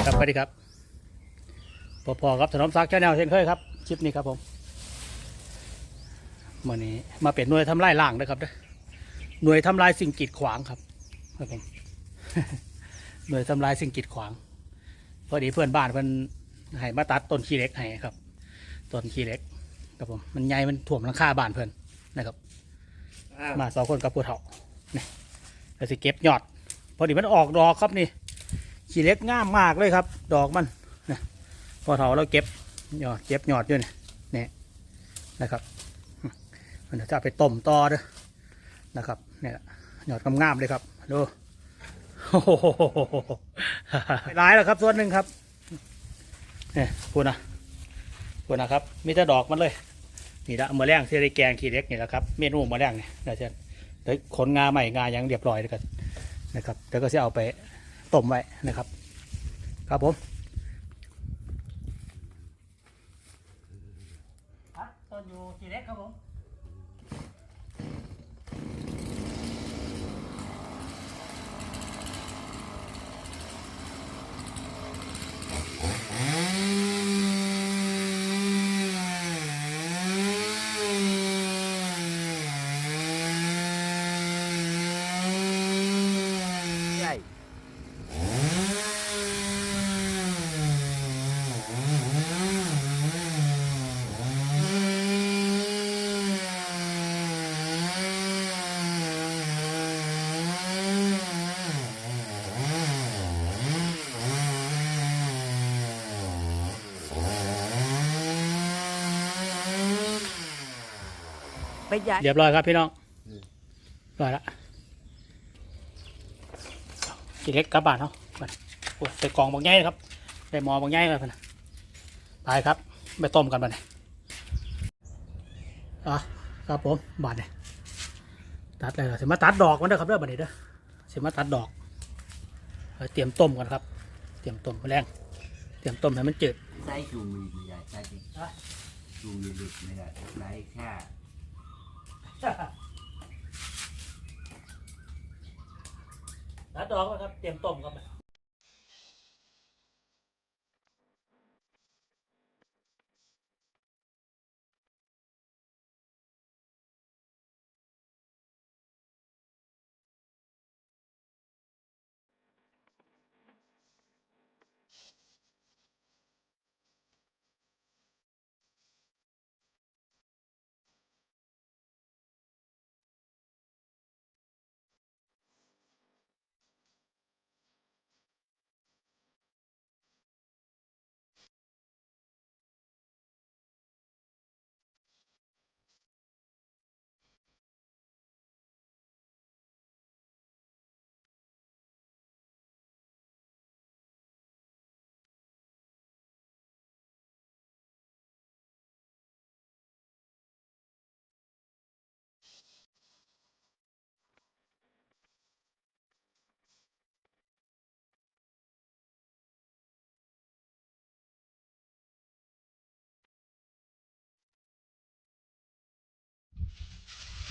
ดีครับสวัสดีครับพอๆครับถนอมซักชาแนลเช่นเคยครับคลิปนี้ครับผมวันนี้มาเป็นหน่วยทำลายล่างนะครับเด้อหน่วยทำลายสิ่งกีดขวางครับครับผมหน่วยทำลายสิ่งกีดขวาง พอดีเพื่อนบ้านเพิ่นให้มาตัดต้นขี้เหล็กให้ครับต้นขี้เหล็กครับผมมันใหญ่มันถ่วมหลังคาบ้านเพิ่นนะครับ มาสองคนกับผู้เฒ่านี่เราสิเก็บยอด พอดีมันออกดอกครับนี่ ขี้เล็กงามมากเลยครับ ดอกมันนะพอเฒ่าเราเก็บยอดเก็บยอดอยู่นี่นี่นะครับมันจะไปต้มต่อด้อนะครับเนี่ยยอดงามเลยครับดูหลายแล้วครับส่วนหนึ่งครับเนี่ยพูดนะพูดนะครับมีแต่ดอกมันเลย นี่ละมะแรงที่ได้แกงขี้เล็กนี่แหละครับเมนูมะแรงนี่ยนะเช่นเดี๋ยวขนงาใหม่งายังเรียบร้อยเลยกันนะครับเดี๋ยวก็จะเอาไป ต้มไว้นะครับ ครับผมต้นอยู่กี่เล็กครับผม ใหญ่เรียบร้อยครับพี่น้องร้อยละขี้เล็กกลับบ้านเนาะไปโอ้ยใส่กล่องบางใหญ่ครับได้หมอบางใหญ่เลยพะนะไปครับไปต้มกันบ้านยอะครับผมบาทเนี่ยตัดเลยเหรอสิมาตัดดอกมันเด้อครับเด้อบัดนี้เด้อสิมาตัดดอกเอาเตรียมต้มกันครับ เตรียมต้มแรงเตรียมต้มให้มันจืดไส้จูมีไม่ได้ไส้จริงอะจูมีหลุดไม่ได้ไส้แค่ ตัดดอกไว้ครับ เตรียมต้มครับ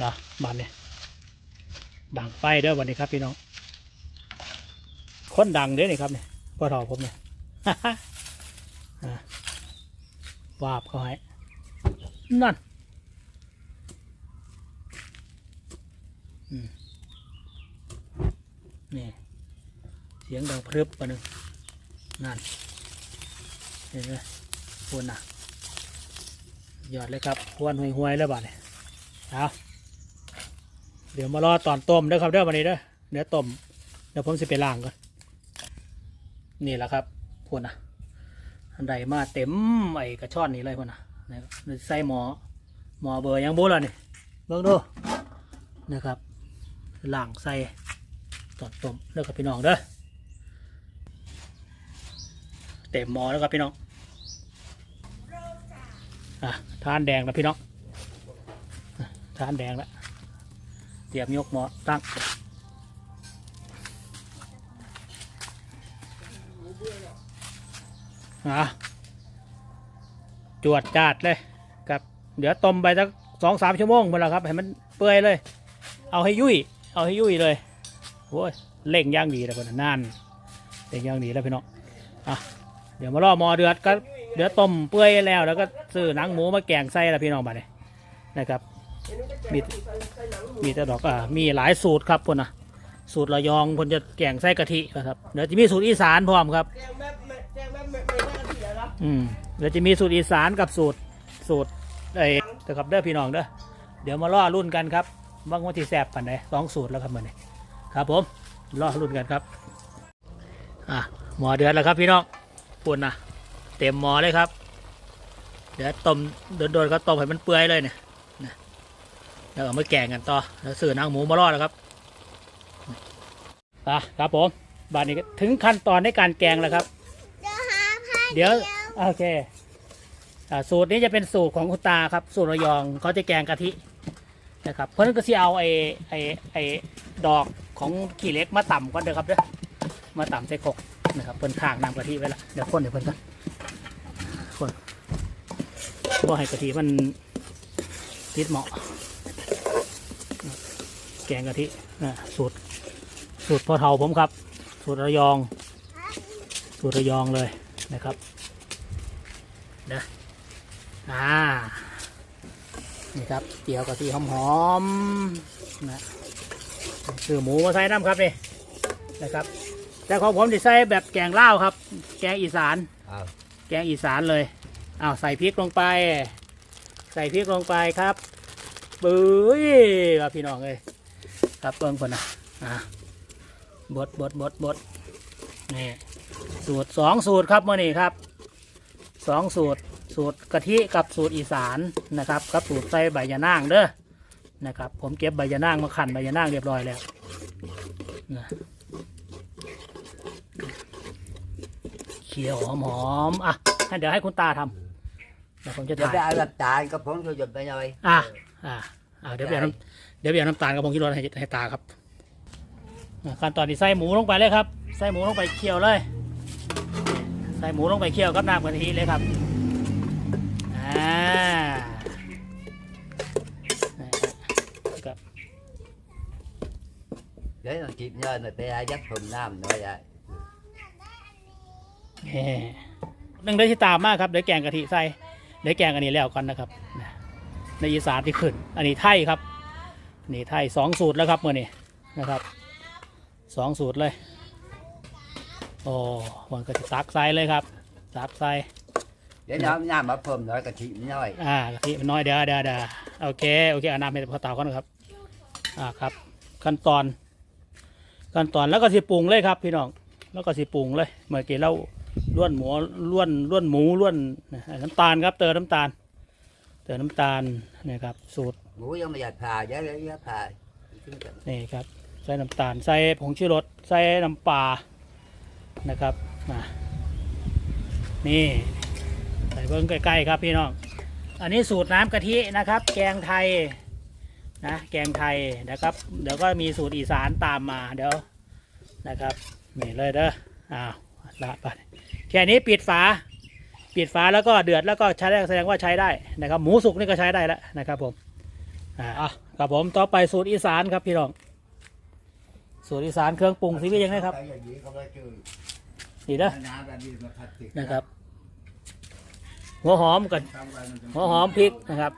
นะบานเนี่ยดังไฟเด้อวันนี้ครับพี่น้อง คนดังเด้อนี่ครับเนี่ยพ่อทอผมเนี่ยอะวาบเขาให้นั่นนี่ เสียงดังพรึบปะหนึ่งนั่นเห็นไหมพูนนะยอดเลยครับควนห่วยๆแล้วบาเนี่ยเอา เดี๋ยวมารอตอนต้มเด้อครับเด้อวันนี้เด้อเดี๋ยวต้มเดี๋ยวผมสิไปล้างก่อนนี่แหละครับพวกนะอันใดมาเต็มไอ้กระชอนนี่เลยพวกนะนะใส่หมอหมอเบอร์ยังโบล่ะนี่เบิ่งดูนะครับล้างใส่ตอนต้มเด้อครับพี่น้องเด้อเต็มหมอแล้วครับพี่น้องอะทานแดงแล้วพี่น้องทานแดงแล้ว เตรียมยกหม้อตั้งอะจวดจาดเลยครับ เดี๋ยวต้มไปสักสองสามชั่วโมงหมดแล้วครับให้มันเปื่อยเลย เอาให้ยุ่ย เอาให้ยุ่ยเลยโอ้ยเล่งย่างดีแล้วคนนั่นเล่งย่างดีแล้วพี่น้องอะเดี๋ยวมาล่อหมอเดือดก็เดือดต้มเปื่อยแล้วแล้วก็ซื้อหนังหมูมาแกงไส้และพี่น้องมาเลยนะครับ มีมีแต่ดอกอ่ามีหลายสูตรครับคนนะสูตรระยองคนจะแกงไส้กะทินะครับเดี๋ยวจะมีสูตรอีสานพร้อมครับเสียแล้วอืมเดี๋ยวจะมีสูตรอีสานกับสูตรสูตรไอ้แต่ครับเด้อพี่น้องเด้อเดี๋ยวมาล่อรุ่นกันครับบางวันที่แสบปันไหนสองสูตรแล้วครับมันนี่ครับผมล่อรุ่นกันครับอะหมอเดือดแล้วครับพี่น้องปุ่นนะเต็มหมอเลยครับ เดี๋ยวต้มโดนๆก็ต้มให้มันเปื่อยเลยเนี่ย แล้วเอามาแกงกันต่อแล้วซื้อหนังหมูมาล่อแล้วครับอะครับผมบานนี้ก็ถึงขั้นตอนในการแกงแล้วครับ เดี๋ยวโอเคอ่าสูตรนี้จะเป็นสูตรของคุณตาครับ สูตรระยองเขาจะแกงกะทินะครับ เพราะฉะนั้นก็สิเอาไอ้ไอ้ไอ้ดอกของขี้เหล็กมาต่ำก่อนเด้อครับเด้อมาต่ำใส่กรกนะครับเพิ่นข้างน้ำกะทิไว้ละเดี๋ยวคนเดี๋ยวเพิ่นกันคนว่าให้กะทิมันติดเหมาะ แกงกะทินะสูตรสูตรพ่อเฒ่าผมครับ สูตรระยอง สูตรระยองเลยนะครับนะอ่านี่ครับเจียวกะทิหอมๆนะซื้อหมูมาใส่น้ำครับนี่นะครับ แต่ของผมจะใส่แบบแกงเล่าวครับ แกงอีสานเอาแกงอีสานเลยอ้าวใส่พริกลงไป ใส่พริกลงไปครับ ปื้ยครับพี่น้องเลยครับเบิ้งคนนะอะบดบดบดบดนี่สูตรสองสูตรครับมื่อนี้ครับสองสูตรสูตรกะทิกับสูตรอีสานนะครับกับสูตรใส่ใบยะนางเด้อนะครับ ผมเก็บใบยะนางมาขันใบยะนางเรียบร้อยแล้วนะเคี่ยวหอมๆอะให้เดี๋ยวให้คุณตาทำเดี๋ยวผมจะเดี๋ยวถ่ายไปเอาหลักฐานก็ผมจะหยุดไปหน่อยอะ อะอะเดี๋ยวไปเอาน้ำเดี๋ยวไปเอาน้ำตาลกับผงชูรสให้ให้ตาครับอะขั้นตอนที่ใส่หมูลงไปเลยครับ ใส่หมูลงไปเคี่ยวเลย ใส่หมูลงไปเคี่ยวกับน้ำกะทิเลยครับอ่านะครับเดี๋ยวเราจีบเงินไปอายัดผมน้ำหน่อยได้แหม่หนึ่งเดือนที่ตามมากครับเดี๋ยวแกงกะทิใส่เดี๋ยวแกงอันนี้แล้วกันนะครับนะ ในอีสานที่ขึ้น อันนี้ไทยครับนี่ไทยสองสูตรแล้วครับเมื่อนี้นะครับสองสูตรเลยโอ้มันก็จะตักใส่เลยครับตักใส่เดี๋ยวน้ำน้ำมาเพิ่มหน่อยกะทิหน่อยอ่ากะทิมันน้อยเดี๋ยวเดี๋ยวเดี๋ยวโอเคโอเคเอาน้ำให้พ่อเตาก่อนนะครับอ่าครับ ขั้นตอนขั้นตอนแล้วก็สิปรุงเลยครับ พี่น้องแล้วก็สิปรุงเลยเมื่อกี้เราล้วนหมูล้วนล้วนหมูล้วนนะน้ำตาลครับ เติมน้ำตาล เติมน้ำตาลนะครับสูตรหมูยังไม่อยากผ่าเยอะเลยเยอะผ่านี่ครับใส่น้ำตาลใส่ผงชูรสใส่น้ำปลานะครับมานี่ใส่เบิ้งใกล้ๆครับพี่น้องอันนี้สูตรน้ำกะทินะครับ แกงไทยนะแกงไทยนะครับ เดี๋ยวก็มีสูตรอีสานตามมาเดี๋ยวนะครับนี่เลยเด้ออ้าวละไปแค่นี้ปิดฝา ปิดฝาแล้วก็เดือดแล้วก็ใช้ได้แสดงว่าใช้ได้นะครับ หมูสุกนี่ก็ใช้ได้แล้วนะครับผมอ่าอะครับผมต่อไปสูตรอีสานครับพี่น้องสูตรอีสานเครื่องปรุงสีก็ยังไงครับนี่นะนะครับ หัวหอมกันหัวหอมพริกนะครับ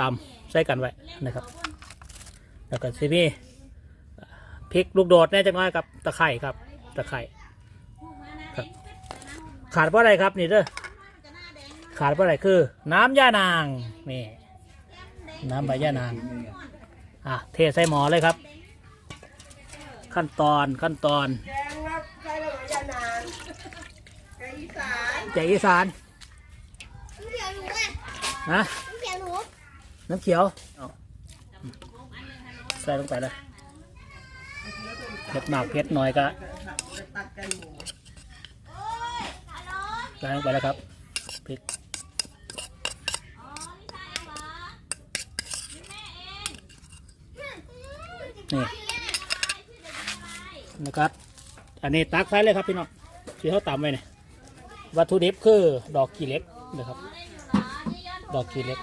ตำใส่กันไว้นะครับ แล้วก็ซีมีพริกลูกโดดแน่จังน้อยครับตะไคร่ครับตะไคร่ครับขาดเพราะอะไรครับนี่เด้อ ขาดเพราะอะไรคือ น้ำย่านางนี่น้ำใบย่านางอะเทใส่หมอเลยครับ ขั้นตอนขั้นตอนแจ้งรับใช้ระยะนานแกงอีสานใจอีสานน้ำเขียวหนูอะนะน้ำเขียวหนูน้ำเขียวเอาใส่ลงไปเลยเผ็ดมากเผ็ดน้อยก็ตัดกันหมูใส่ลงไปแล้วครับพริก นี่นะครับ อันนี้ตักใส่เลยครับพี่น้องที่เขาตำไว้นี่ยวัตถุดิบคือดอกกีเล็กนะครับ ดอกกีเล็ก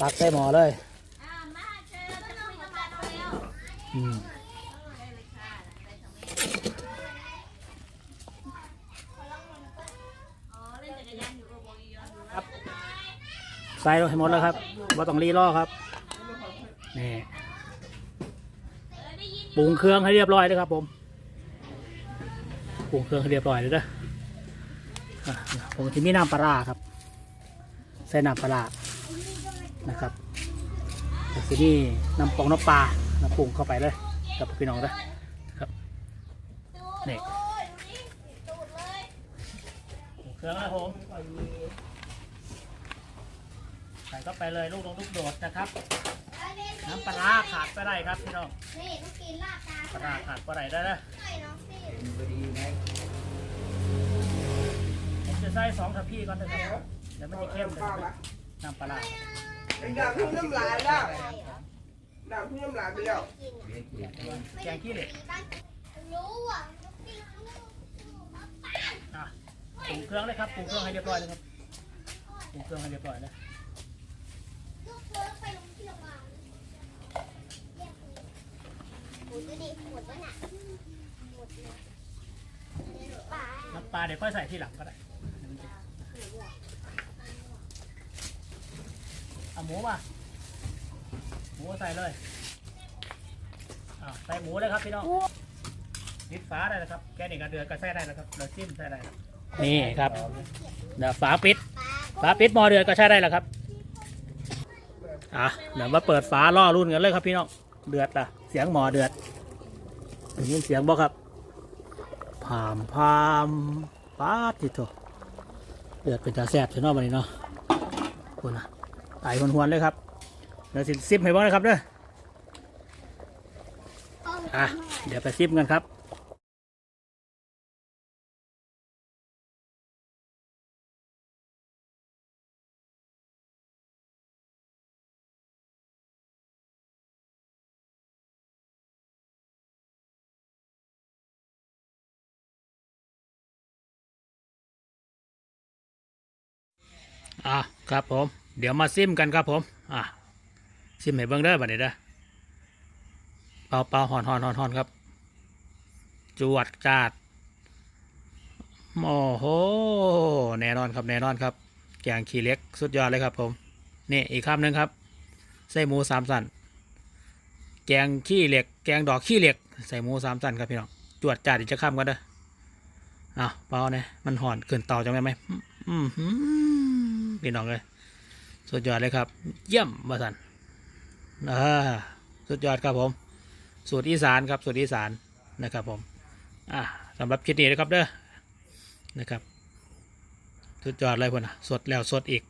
ตักใส่หม้อเลยอืมใส่ลงให้หมดแล้วครับว่าต้องรีรอครับ นี่ ปรุงเครื่องให้เรียบร้อยเลยครับผมปรุงเครื่องให้เรียบร้อยเลยนะผมที่มีน้ำปลาครับ ใส่น้ำปลานะครับแต่ทีนี้น้ำปองน้ำปลาน้ำปรุงเข้าไปเลยกับพี่น้องนะครับนี่เครื่องแล้วผม ใส่เข้าไปเลยลูกลงลูกโดดนะครับ น้ำปลาร้าขาดไปได้ครับพี่น้องนี่ต้องกินลาบตาปลาร้าขาดไปได้ได้นะใช่น้องสิผมจะใส่สองทัพพี่ก่อนนะครับเดี๋ยวมันจะเข้มเลยนะครับน้ำปลาร้าด่างพึ่งน้ำลายแล้วด่างพึ่งน้ำลายไปแล้วแกงขี้เหล็กรู้อะอะปรุงเครื่องเลยครับปรุงเครื่องให้เรียบร้อยเลยครับปรุงเครื่องให้เรียบร้อยเลยลูกเลิกไปลงที่โรงพยาบาลหมดแล้วดิหมดแล้วน่ะหมดเลยป่า น้ำปลาเดี๋ยวค่อยใส่ทีหลังก็ได้เอาหมูมาหมูใส่เลยอะใส่หมูเลยครับพี่น้องปิดฝาได้แล้วครับแกนี่ก็เดือดก็ใส่ได้แล้วครับเราจิ้มใส่ได้แล้วนี่ครับเดี๋ยวฝาปิด ฝาปิดหมอเดือดก็ใช้ได้แล้วครับ อะเดี๋ยวมาเปิดฝาล่อรุ่นกันเลยครับพี่น้องเดือดอะเสียงหมอเดือดยินเสียงบ่ครับพามพามป๊าดจิตโตเดือดเป็นตาแซ่บใช่นอวันนี้เนาะคุณนะไต่หวนๆเลยครับเดี๋ยวสิซิมให้บ้างนะครับเด้ออะเดี๋ยวไปซิมกันครับ อะครับผม เดี๋ยวมาซิมกันครับผม อะซิมให้เบิ่งเด้อบัดนี้เด้อเปล่าเปล่าหอนหอนหอนหอนครับ จวดจาดโอ้โห แน่นอนครับแน่นอนครับ แกงขี้เหล็กสุดยอดเลยครับผม นี่อีกคำหนึ่งครับใส่หมูสามสันแกงขี้เหล็ก แกงดอกขี้เหล็ก ใส่หมูสามสันครับพี่น้อง จวดจาดอีกจะข้ามกันเด้ออ้าวเปล่าเนี่ยมันหอนเกินเตาจังไหมอืมหืม พี่น้องเลยสุดยอดเลยครับ เยี่ยมมาสันอ่าสุดยอดครับผม สูตรอีสานครับสูตรอีสานนะครับผมอ่าสำหรับคลิปนี้นะครับเด้อนะครับสุดยอดเลยพ่นนะสดแล้วสดอีก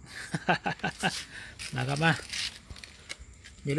นะครับมา